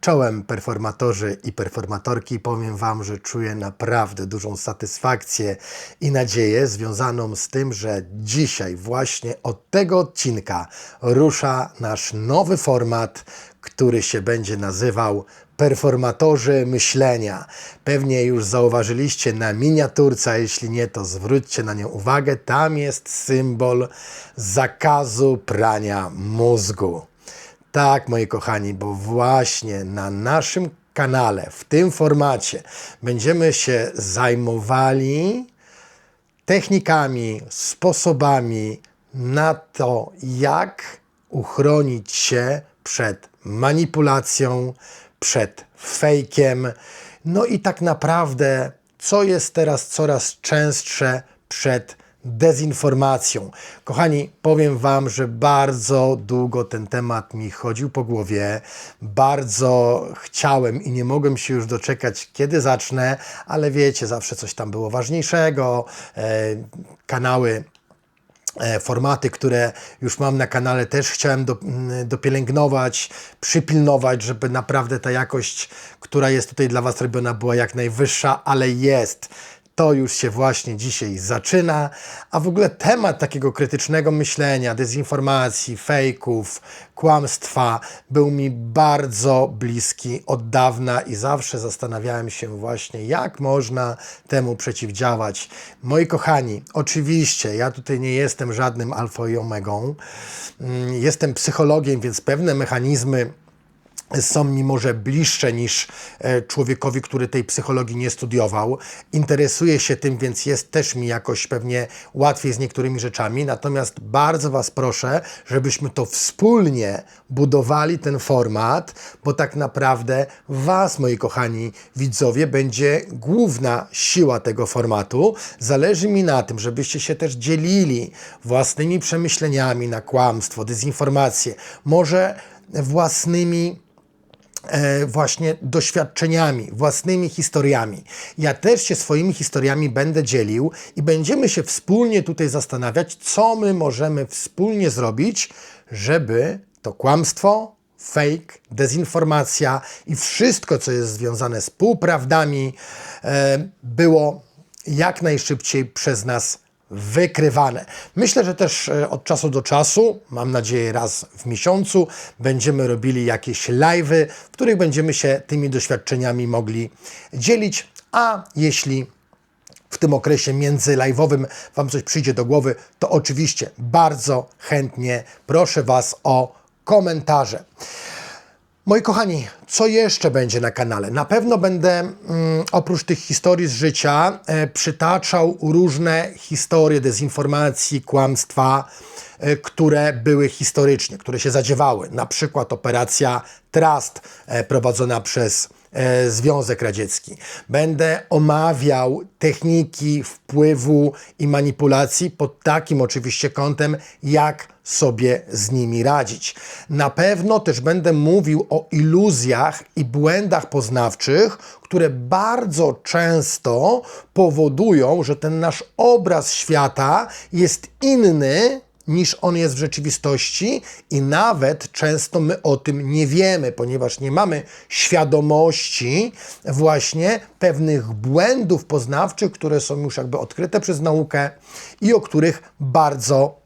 Czołem performatorzy i performatorki powiem Wam, że czuję naprawdę dużą satysfakcję i nadzieję związaną z tym, że dzisiaj właśnie od tego odcinka rusza nasz nowy format, który się będzie nazywał Performatorzy myślenia. Pewnie już zauważyliście na miniaturce, jeśli nie, to zwróćcie na nią uwagę. Tam jest symbol zakazu prania mózgu. Tak, moi kochani, bo właśnie na naszym kanale, w tym formacie, będziemy się zajmowali technikami, sposobami na to, jak uchronić się przed manipulacją, przed fejkiem. No i tak naprawdę, co jest teraz coraz częstsze przed dezinformacją. Kochani, powiem Wam, że bardzo długo ten temat mi chodził po głowie. Bardzo chciałem i nie mogłem się już doczekać, kiedy zacznę, ale wiecie, zawsze coś tam było ważniejszego. E, kanały e, formaty, które już mam na kanale, też chciałem do, dopielęgnować, przypilnować, żeby naprawdę ta jakość, która jest tutaj dla Was robiona, była jak najwyższa, ale jest. To już się właśnie dzisiaj zaczyna, a w ogóle temat takiego krytycznego myślenia, dezinformacji, fejków, kłamstwa był mi bardzo bliski od dawna i zawsze zastanawiałem się właśnie, jak można temu przeciwdziałać. Moi kochani, oczywiście ja tutaj nie jestem żadnym alfą i omegą, Mm, jestem psychologiem, więc pewne mechanizmy są mi może bliższe niż e, człowiekowi, który tej psychologii nie studiował. Interesuje się tym, więc jest też mi jakoś pewnie łatwiej z niektórymi rzeczami. Natomiast bardzo Was proszę, żebyśmy to wspólnie budowali ten format, bo tak naprawdę Was, moi kochani widzowie, będzie główna siła tego formatu. Zależy mi na tym, żebyście się też dzielili własnymi przemyśleniami na kłamstwo, dezinformację, może własnymi właśnie doświadczeniami, własnymi historiami. Ja też się swoimi historiami będę dzielił i będziemy się wspólnie tutaj zastanawiać, co my możemy wspólnie zrobić, żeby to kłamstwo, fake, dezinformacja i wszystko, co jest związane z półprawdami, e, było jak najszybciej przez nas wykrywane. Myślę, że też e, od czasu do czasu, mam nadzieję raz w miesiącu, będziemy robili jakieś live'y, w których będziemy się tymi doświadczeniami mogli dzielić, a jeśli w tym okresie międzylive'owym Wam coś przyjdzie do głowy, to oczywiście bardzo chętnie proszę Was o komentarze. Moi kochani, co jeszcze będzie na kanale? Na pewno będę mm, oprócz tych historii z życia e, przytaczał różne historie dezinformacji, kłamstwa, e, które były historycznie, które się zadziewały. Na przykład operacja Trust e, prowadzona przez Związek Radziecki. Będę omawiał techniki wpływu i manipulacji pod takim oczywiście kątem, jak sobie z nimi radzić. Na pewno też będę mówił o iluzjach i błędach poznawczych, które bardzo często powodują, że ten nasz obraz świata jest inny niż on jest w rzeczywistości i nawet często my o tym nie wiemy, ponieważ nie mamy świadomości właśnie pewnych błędów poznawczych, które są już jakby odkryte przez naukę i o których bardzo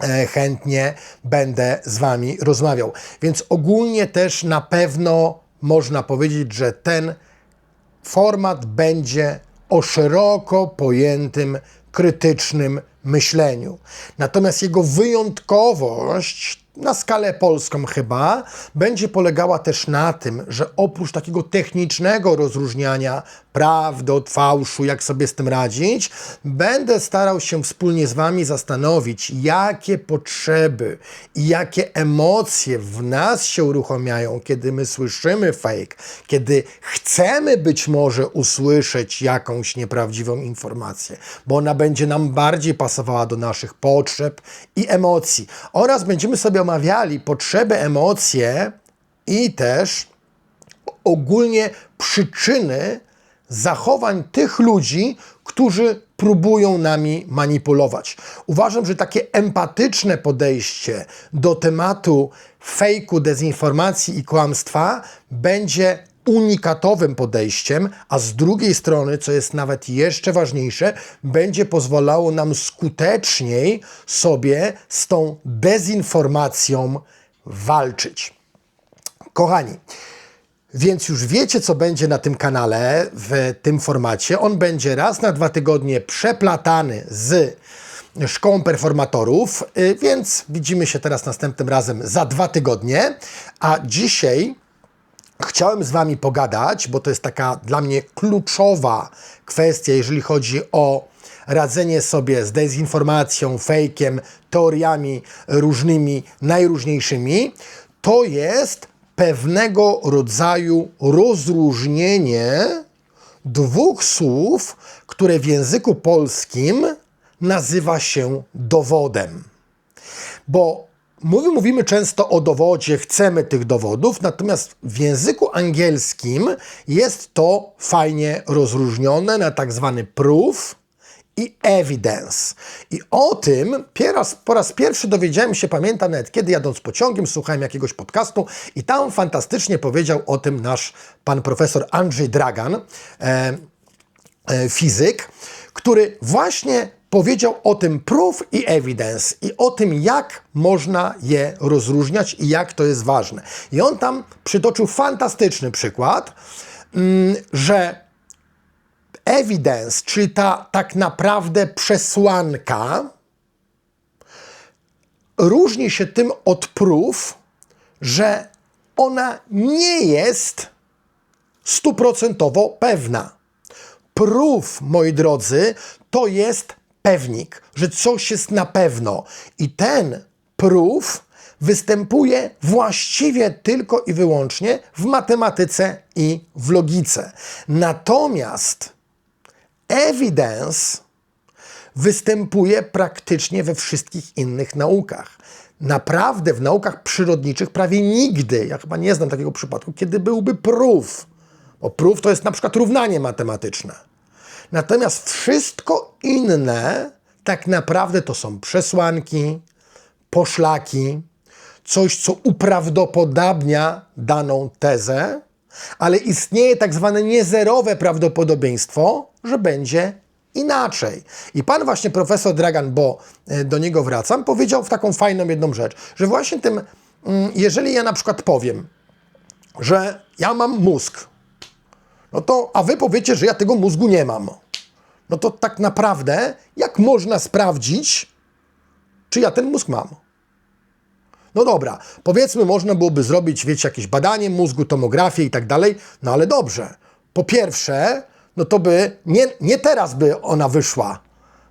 e, chętnie będę z Wami rozmawiał. Więc ogólnie też na pewno można powiedzieć, że ten format będzie o szeroko pojętym krytycznym myśleniu. Natomiast jego wyjątkowość na skalę polską chyba będzie polegała też na tym, że oprócz takiego technicznego rozróżniania prawdy od fałszu, jak sobie z tym radzić, będę starał się wspólnie z Wami zastanowić, jakie potrzeby i jakie emocje w nas się uruchamiają, kiedy my słyszymy fake, kiedy chcemy być może usłyszeć jakąś nieprawdziwą informację, bo ona będzie nam bardziej do naszych potrzeb i emocji. Oraz będziemy sobie omawiali potrzeby, emocje i też ogólnie przyczyny zachowań tych ludzi, którzy próbują nami manipulować. Uważam, że takie empatyczne podejście do tematu fejku, dezinformacji i kłamstwa będzie unikatowym podejściem, a z drugiej strony, co jest nawet jeszcze ważniejsze, będzie pozwalało nam skuteczniej sobie z tą dezinformacją walczyć. Kochani, więc już wiecie, co będzie na tym kanale w tym formacie. On będzie raz na dwa tygodnie przeplatany z szkołą performatorów, y, więc widzimy się teraz następnym razem za dwa tygodnie. A dzisiaj chciałem z Wami pogadać, bo to jest taka dla mnie kluczowa kwestia, jeżeli chodzi o radzenie sobie z dezinformacją, fejkiem, teoriami różnymi, najróżniejszymi. To jest pewnego rodzaju rozróżnienie dwóch słów, które w języku polskim nazywa się dowodem. Bo my mówimy często o dowodzie, chcemy tych dowodów, natomiast w języku angielskim jest to fajnie rozróżnione na tak zwany proof i evidence. I o tym raz, po raz pierwszy dowiedziałem się, pamiętam nawet kiedy jadąc pociągiem, słuchałem jakiegoś podcastu i tam fantastycznie powiedział o tym nasz pan profesor Andrzej Dragan, e, e, fizyk, który właśnie powiedział o tym proof i evidence i o tym, jak można je rozróżniać i jak to jest ważne. I on tam przytoczył fantastyczny przykład, mm, że evidence, czyli ta tak naprawdę przesłanka, różni się tym od proof, że ona nie jest stuprocentowo pewna. Proof, moi drodzy, to jest pewnik, że coś jest na pewno. I ten proof występuje właściwie tylko i wyłącznie w matematyce i w logice. Natomiast evidence występuje praktycznie we wszystkich innych naukach. Naprawdę w naukach przyrodniczych prawie nigdy, ja chyba nie znam takiego przypadku, kiedy byłby proof. Bo proof to jest na przykład równanie matematyczne. Natomiast wszystko inne tak naprawdę to są przesłanki, poszlaki, coś, co uprawdopodobnia daną tezę, ale istnieje tak zwane niezerowe prawdopodobieństwo, że będzie inaczej. I pan właśnie profesor Dragan, bo e, do niego wracam, powiedział w taką fajną jedną rzecz, że właśnie tym, mm, jeżeli ja na przykład powiem, że ja mam mózg, no to, a wy powiecie, że ja tego mózgu nie mam, no to tak naprawdę, jak można sprawdzić, czy ja ten mózg mam? No dobra, powiedzmy, można byłoby zrobić, wiecie, jakieś badanie mózgu, tomografię i tak dalej, no ale dobrze. Po pierwsze, no to by nie, nie teraz by ona wyszła,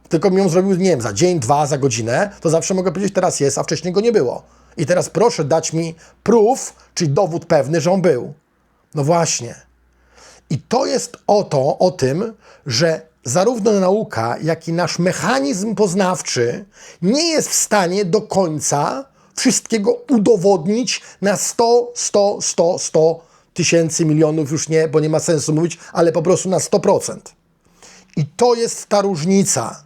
tylko mi ją zrobił, nie wiem, za dzień, dwa, za godzinę, to zawsze mogę powiedzieć, teraz jest, a wcześniej go nie było. I teraz proszę dać mi proof, czyli dowód pewny, że on był. No właśnie. I to jest o to, o tym, że zarówno nauka, jak i nasz mechanizm poznawczy nie jest w stanie do końca wszystkiego udowodnić na 100, 100, 100, 100 tysięcy, milionów, już nie, bo nie ma sensu mówić, ale po prostu na 100%. I to jest ta różnica.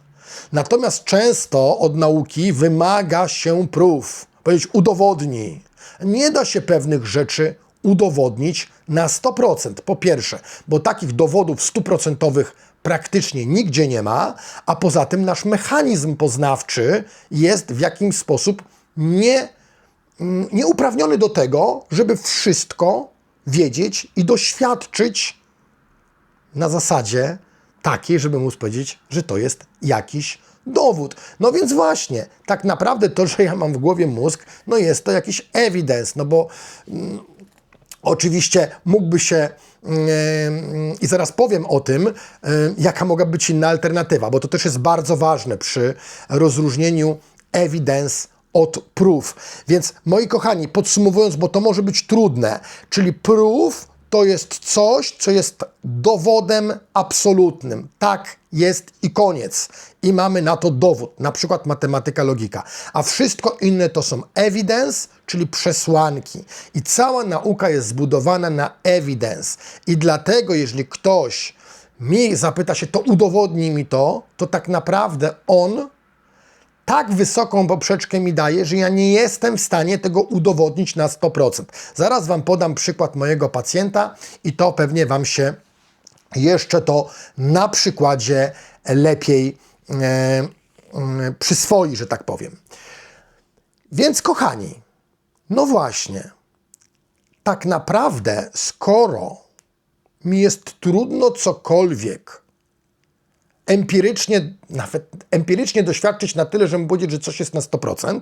Natomiast często od nauki wymaga się prób, powiedzieć udowodnij. Nie da się pewnych rzeczy udowodnić na 100%. Po pierwsze, bo takich dowodów stuprocentowych praktycznie nigdzie nie ma, a poza tym nasz mechanizm poznawczy jest w jakimś sposób nie, mm, nieuprawniony do tego, żeby wszystko wiedzieć i doświadczyć na zasadzie takiej, żeby móc powiedzieć, że to jest jakiś dowód. No więc właśnie, tak naprawdę to, że ja mam w głowie mózg, no jest to jakiś evidence, no bo mm, oczywiście mógłby się mm, i zaraz powiem o tym, jaka mogła być inna alternatywa, bo to też jest bardzo ważne przy rozróżnieniu evidence od proof. Więc moi kochani, podsumowując, bo to może być trudne, czyli proof to jest coś, co jest dowodem absolutnym. Tak jest i koniec. I mamy na to dowód, na przykład matematyka, logika. A wszystko inne to są evidence, czyli przesłanki. I cała nauka jest zbudowana na evidence. I dlatego, jeżeli ktoś mi zapyta się, to udowodnij mi to, to tak naprawdę on tak wysoką poprzeczkę mi daje, że ja nie jestem w stanie tego udowodnić na 100%. Zaraz Wam podam przykład mojego pacjenta i to pewnie Wam się jeszcze to na przykładzie lepiej e, e, przyswoi, że tak powiem. Więc kochani, no właśnie, tak naprawdę, skoro mi jest trudno cokolwiek empirycznie, nawet empirycznie doświadczyć na tyle, żeby powiedzieć, że coś jest na 100%,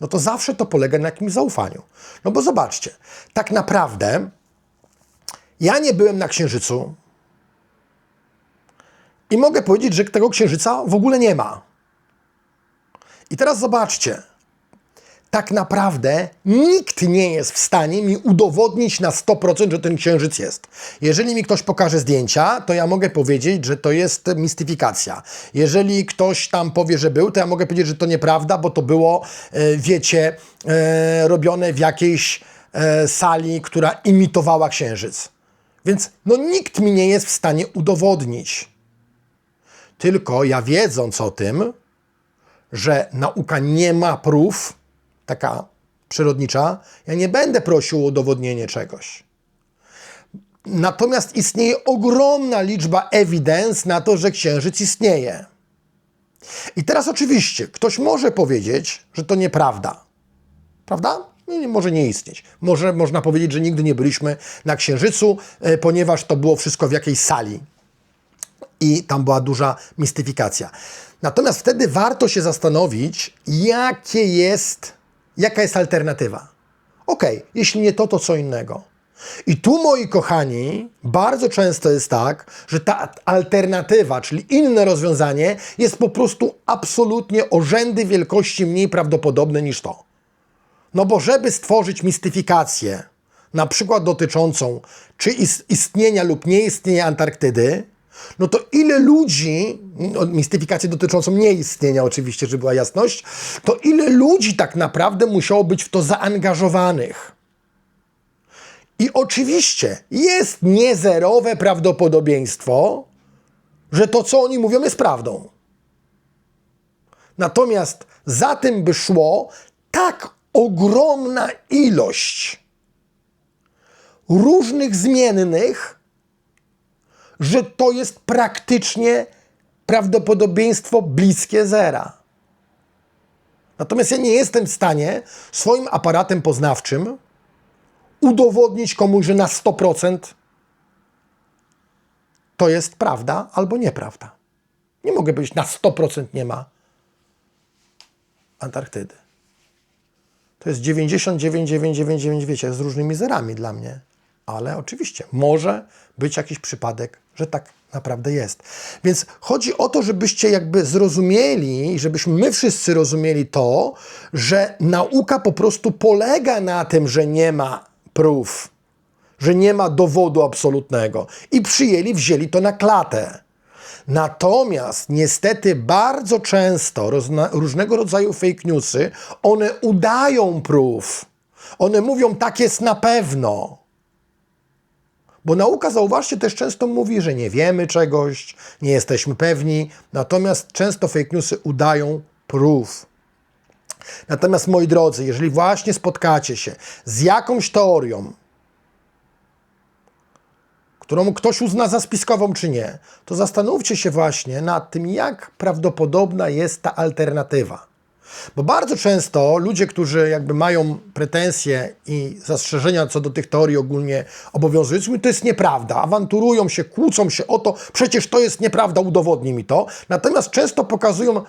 no to zawsze to polega na jakimś zaufaniu. No bo zobaczcie, tak naprawdę ja nie byłem na Księżycu i mogę powiedzieć, że tego Księżyca w ogóle nie ma. I teraz zobaczcie, tak naprawdę nikt nie jest w stanie mi udowodnić na 100%, że ten księżyc jest. Jeżeli mi ktoś pokaże zdjęcia, to ja mogę powiedzieć, że to jest mistyfikacja. Jeżeli ktoś tam powie, że był, to ja mogę powiedzieć, że to nieprawda, bo to było, e, wiecie, e, robione w jakiejś e, sali, która imitowała księżyc. Więc no nikt mi nie jest w stanie udowodnić. Tylko ja wiedząc o tym, że nauka nie ma prób, taka przyrodnicza, ja nie będę prosił o udowodnienie czegoś. Natomiast istnieje ogromna liczba ewidens na to, że księżyc istnieje. I teraz oczywiście ktoś może powiedzieć, że to nieprawda. Prawda? Nie, może nie istnieć. Może można powiedzieć, że nigdy nie byliśmy na księżycu, e, ponieważ to było wszystko w jakiejś sali. I tam była duża mistyfikacja. Natomiast wtedy warto się zastanowić, jakie jest Jaka jest alternatywa? Ok, jeśli nie to, to co innego. I tu, moi kochani, bardzo często jest tak, że ta alternatywa, czyli inne rozwiązanie, jest po prostu absolutnie o rzędy wielkości mniej prawdopodobne niż to. No bo żeby stworzyć mistyfikację, na przykład dotyczącą czy istnienia lub nieistnienia Antarktydy, no to ile ludzi, no, mistyfikację dotyczącą nieistnienia oczywiście, żeby była jasność, to ile ludzi tak naprawdę musiało być w to zaangażowanych. I oczywiście jest niezerowe prawdopodobieństwo, że to, co oni mówią, jest prawdą. Natomiast za tym by szło tak ogromna ilość różnych zmiennych, że to jest praktycznie prawdopodobieństwo bliskie zera. Natomiast ja nie jestem w stanie swoim aparatem poznawczym udowodnić komuś, że na 100% to jest prawda albo nieprawda. Nie mogę powiedzieć, na 100% nie ma Antarktydy. To jest 99,999, wiecie, z różnymi zerami dla mnie. Ale oczywiście może być jakiś przypadek że tak naprawdę jest. Więc chodzi o to, żebyście jakby zrozumieli, żebyśmy my wszyscy rozumieli to, że nauka po prostu polega na tym, że nie ma prób, że nie ma dowodu absolutnego i przyjęli, wzięli to na klatę. Natomiast niestety bardzo często różnego rodzaju fake newsy, one udają prób. One mówią, tak jest na pewno. Bo nauka, zauważcie, też często mówi, że nie wiemy czegoś, nie jesteśmy pewni, natomiast często fake newsy udają proof. Natomiast moi drodzy, jeżeli właśnie spotkacie się z jakąś teorią, którą ktoś uzna za spiskową czy nie, to zastanówcie się właśnie nad tym, jak prawdopodobna jest ta alternatywa. Bo bardzo często ludzie, którzy jakby mają pretensje i zastrzeżenia co do tych teorii ogólnie obowiązujących, to jest nieprawda, awanturują się, kłócą się o to, przecież to jest nieprawda, udowodnij mi to. Natomiast często pokazują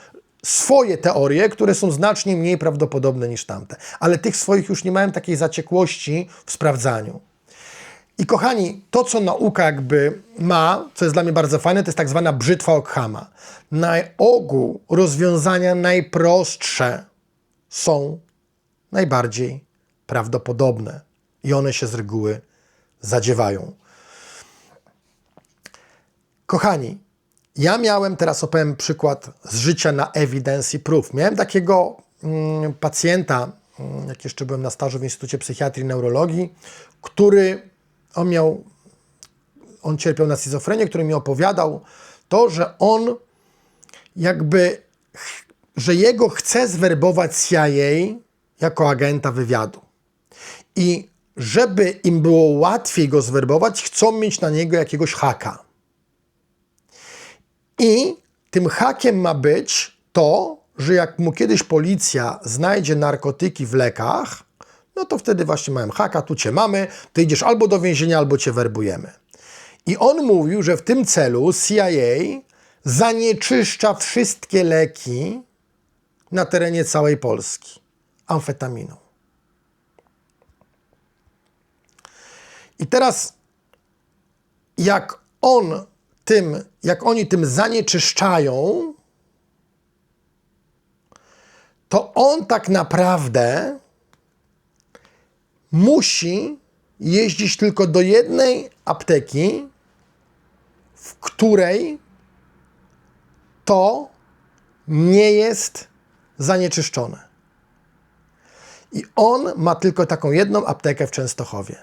swoje teorie, które są znacznie mniej prawdopodobne niż tamte. Ale tych swoich już nie mają takiej zaciekłości w sprawdzaniu. I kochani, to co nauka jakby ma, co jest dla mnie bardzo fajne, to jest tak zwana brzytwa Ockhama. Na ogół rozwiązania najprostsze są najbardziej prawdopodobne i one się z reguły zadziewają. Kochani, ja miałem, teraz opowiem przykład z życia na evidence proof. Miałem takiego mm, pacjenta, mm, jak jeszcze byłem na stażu w Instytucie Psychiatrii i Neurologii, który on miał on cierpiał na schizofrenię, który mi opowiadał to, że on jakby, że jego chce zwerbować CIA jako agenta wywiadu. I żeby im było łatwiej go zwerbować, chcą mieć na niego jakiegoś haka. I tym hakiem ma być to, że jak mu kiedyś policja znajdzie narkotyki w lekach, no to wtedy właśnie mają haka, tu cię mamy, ty idziesz albo do więzienia, albo cię werbujemy. I on mówił, że w tym celu CIA zanieczyszcza wszystkie leki na terenie całej Polski amfetaminą. I teraz, jak on tym, jak oni tym zanieczyszczają, to on tak naprawdę musi jeździć tylko do jednej apteki, w której to nie jest zanieczyszczone. I on ma tylko taką jedną aptekę w Częstochowie.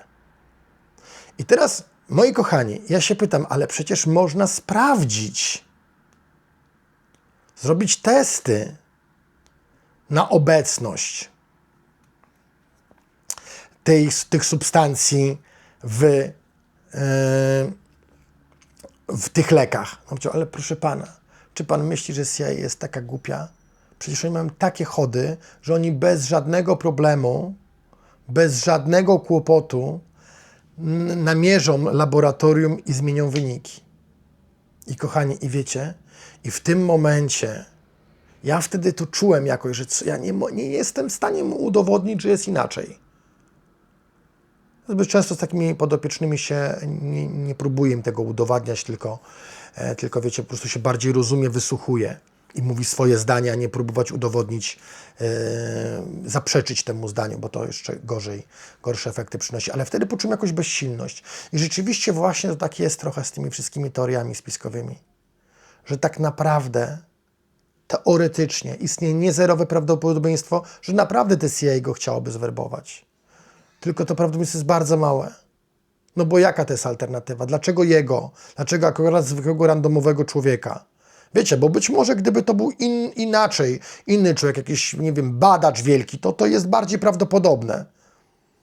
I teraz, moi kochani, ja się pytam, ale przecież można sprawdzić, zrobić testy na obecność tej, tych substancji w, e, w tych lekach. No, powiedział, ale proszę pana, czy pan myśli, że CIA jest taka głupia? Przecież oni mają takie chody, że oni bez żadnego problemu, bez żadnego kłopotu namierzą laboratorium i zmienią wyniki. I kochani, i wiecie, i w tym momencie ja wtedy to czułem jakoś, że ja nie, nie jestem w stanie mu udowodnić, że jest inaczej. Zbyt często z takimi podopiecznymi się nie, nie próbuję im tego udowadniać, tylko, e, tylko wiecie, po prostu się bardziej rozumie, wysłuchuje i mówi swoje zdania, nie próbować udowodnić, e, zaprzeczyć temu zdaniu, bo to jeszcze gorzej, gorsze efekty przynosi. Ale wtedy poczułem jakąś bezsilność. I rzeczywiście właśnie to tak jest trochę z tymi wszystkimi teoriami spiskowymi, że tak naprawdę teoretycznie istnieje niezerowe prawdopodobieństwo, że naprawdę te CIA go chciałoby zwerbować. Tylko to prawdopodobieństwo jest bardzo małe. No bo jaka to jest alternatywa? Dlaczego jego? Dlaczego akurat zwykłego randomowego człowieka? Wiecie, bo być może gdyby to był in, inaczej, inny człowiek, jakiś, nie wiem, badacz wielki, to to jest bardziej prawdopodobne.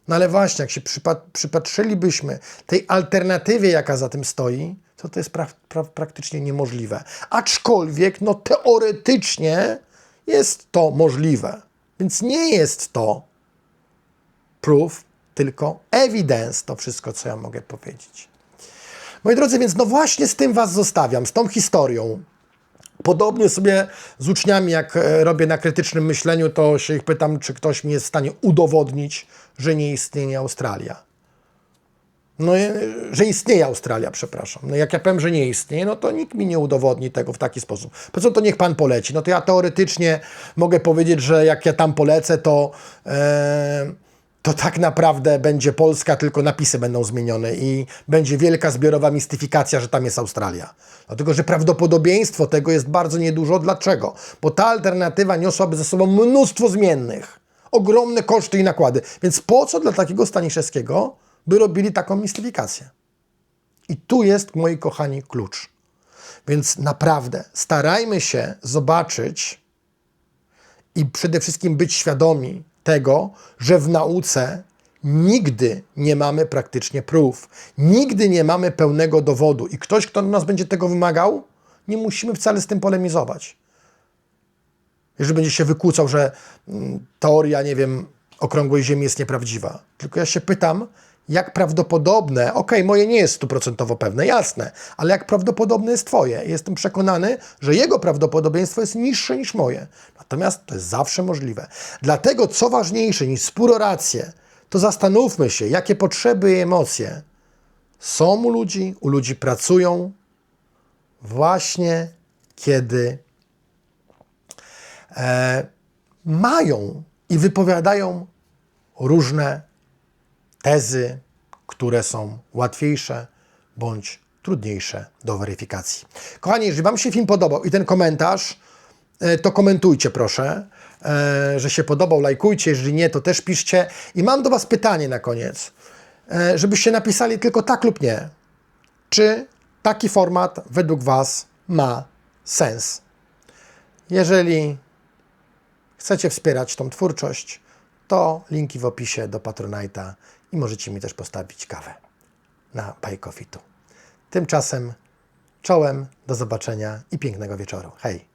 No ale właśnie, jak się przypa- przypatrzylibyśmy tej alternatywie, jaka za tym stoi, to to jest pra- pra- praktycznie niemożliwe. Aczkolwiek, no teoretycznie jest to możliwe. Więc nie jest to proof, tylko evidence, to wszystko, co ja mogę powiedzieć. Moi drodzy, więc no właśnie z tym Was zostawiam, z tą historią. Podobnie sobie z uczniami, jak e, robię na krytycznym myśleniu, to się ich pytam, czy ktoś mi jest w stanie udowodnić, że nie istnieje Australia. No, e, że istnieje Australia, przepraszam. No jak ja powiem, że nie istnieje, no to nikt mi nie udowodni tego w taki sposób. Po co to niech pan poleci? No to ja teoretycznie mogę powiedzieć, że jak ja tam polecę, to, e, to tak naprawdę będzie Polska, tylko napisy będą zmienione i będzie wielka zbiorowa mistyfikacja, że tam jest Australia. Dlatego, że prawdopodobieństwo tego jest bardzo niedużo. Dlaczego? Bo ta alternatywa niosłaby ze sobą mnóstwo zmiennych. Ogromne koszty i nakłady. Więc po co dla takiego Staniszewskiego by robili taką mistyfikację? I tu jest, moi kochani, klucz. Więc naprawdę starajmy się zobaczyć i przede wszystkim być świadomi tego, że w nauce nigdy nie mamy praktycznie prób. Nigdy nie mamy pełnego dowodu i ktoś, kto nas będzie tego wymagał, nie musimy wcale z tym polemizować. Jeżeli będzie się wykłócał, że mm, teoria, nie wiem, okrągłej Ziemi jest nieprawdziwa. Tylko ja się pytam, jak prawdopodobne, okej, moje nie jest stuprocentowo pewne, jasne, ale jak prawdopodobne jest Twoje? Jestem przekonany, że jego prawdopodobieństwo jest niższe niż moje. Natomiast to jest zawsze możliwe. Dlatego, co ważniejsze niż rację, to zastanówmy się, jakie potrzeby i emocje są u ludzi, u ludzi pracują, właśnie kiedy e, mają i wypowiadają różne tezy, które są łatwiejsze bądź trudniejsze do weryfikacji. Kochani, jeżeli Wam się film podobał i ten komentarz, e, to komentujcie proszę, e, że się podobał, lajkujcie, jeżeli nie, to też piszcie. I mam do Was pytanie na koniec, e, żebyście napisali tylko tak lub nie. czy taki format według Was ma sens. Jeżeli chcecie wspierać tą twórczość, to linki w opisie do Patronite'a i możecie mi też postawić kawę na Pajkofitu. Tymczasem czołem, do zobaczenia i pięknego wieczoru. Hej!